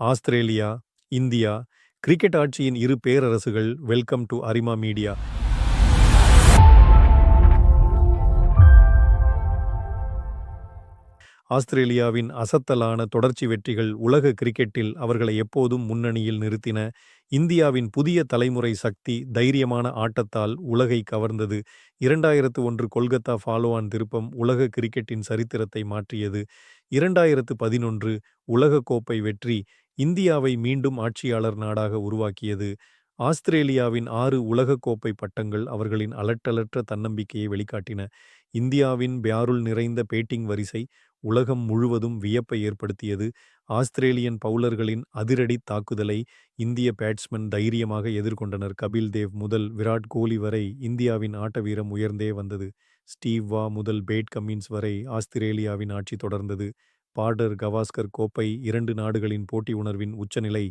Australia India cricket ஆட்சியின் இரு பேரரசுகள் வெல்கம் டு அரிமா மீடியா. ஆஸ்திரேலியாவின் அசத்தலான தொடர்ச்சி வெற்றிகள் உலக கிரிக்கெட்டில் அவர்களை எப்போதும் முன்னணியில் நிறுத்தின இந்தியாவின் புதிய தலைமுறை சக்தி தைரியமான ஆட்டத்தால் உலகை கவர்ந்தது. இரண்டாயிரத்து ஒன்று கொல்கத்தா ஃபாலோவான் திருப்பம் உலக கிரிக்கெட்டின் சரித்திரத்தை மாற்றியது. இரண்டாயிரத்து பதினொன்று உலகக்கோப்பை வெற்றி இந்தியாவை மீண்டும் ஆட்சியாளர் நாடாக உருவாக்கியது ஆஸ்திரேலியாவின் ஆறு உலகக்கோப்பை பட்டங்கள் அவர்களின் அலட்டலற்ற தன்னம்பிக்கையை வெளிக்காட்டின இந்தியாவின் பியாருள் நிறைந்த பேட்டிங் வரிசை உலகம் முழுவதும் வியப்பை ஏற்படுத்தியது ஆஸ்திரேலியன் பவுலர்களின் அதிரடி தாக்குதலை இந்திய பேட்ஸ்மேன் தைரியமாக எதிர்கொண்டனர். கபில் தேவ் முதல் விராட் கோலி வரை இந்தியாவின் ஆட்ட வீரம் உயர்ந்தே வந்தது. ஸ்டீவ் வா முதல் பேட் கம்மின்ஸ் வரை ஆஸ்திரேலியாவின் ஆட்சி தொடர்ந்தது. பார்டர் கவாஸ்கர் கோப்பை இரண்டு நாடுகளின் போட்டி உணர்வின் உச்சநிலை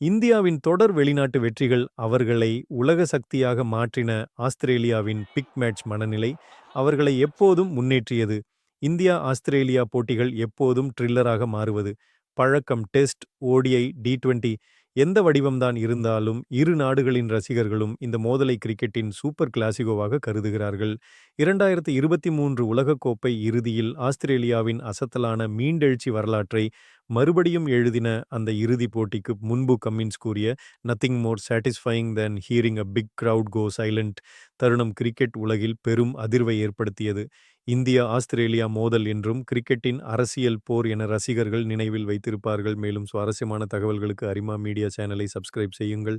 இந்தியாவின் தொடர் வெளிநாட்டு வெற்றிகள் அவர்களை உலக சக்தியாக மாற்றின ஆஸ்திரேலியாவின் பிக் மேட்ச் மனநிலை அவர்களை எப்போதும் முன்னேற்றியது. இந்தியா ஆஸ்திரேலியா போட்டிகள் எப்போதும் ட்ரில்லராக மாறுவது பழக்கம் டெஸ்ட் ஓடிஐ டி டுவெண்டி எந்த வடிவம்தான் இருந்தாலும் இரு நாடுகளின் ரசிகர்களும் இந்த மோதலை கிரிக்கெட்டின் சூப்பர் கிளாசிகோவாக கருதுகிறார்கள். இரண்டாயிரத்தி இருபத்தி மூன்று உலகக்கோப்பை இறுதியில் ஆஸ்திரேலியாவின் அசத்தலான மீண்டெழுச்சி வரலாற்றை மறுபடியும் எழுதின அந்த இறுதிப் போட்டிக்கு முன்பு கம்மின்ஸ் கூறிய nothing more satisfying than hearing a big crowd go silent தருணம் கிரிக்கெட் உலகில் பெரும் அதிர்வை ஏற்படுத்தியது. இந்தியா ஆஸ்திரேலியா மோதல் என்றும் கிரிக்கெட்டின் அரசியல் போர் என ரசிகர்கள் நினைவில் வைத்திருப்பார்கள். மேலும் சுவாரஸ்யமான தகவல்களுக்கு அரிமா மீடியா சேனலை சப்ஸ்கிரைப் செய்யுங்கள்.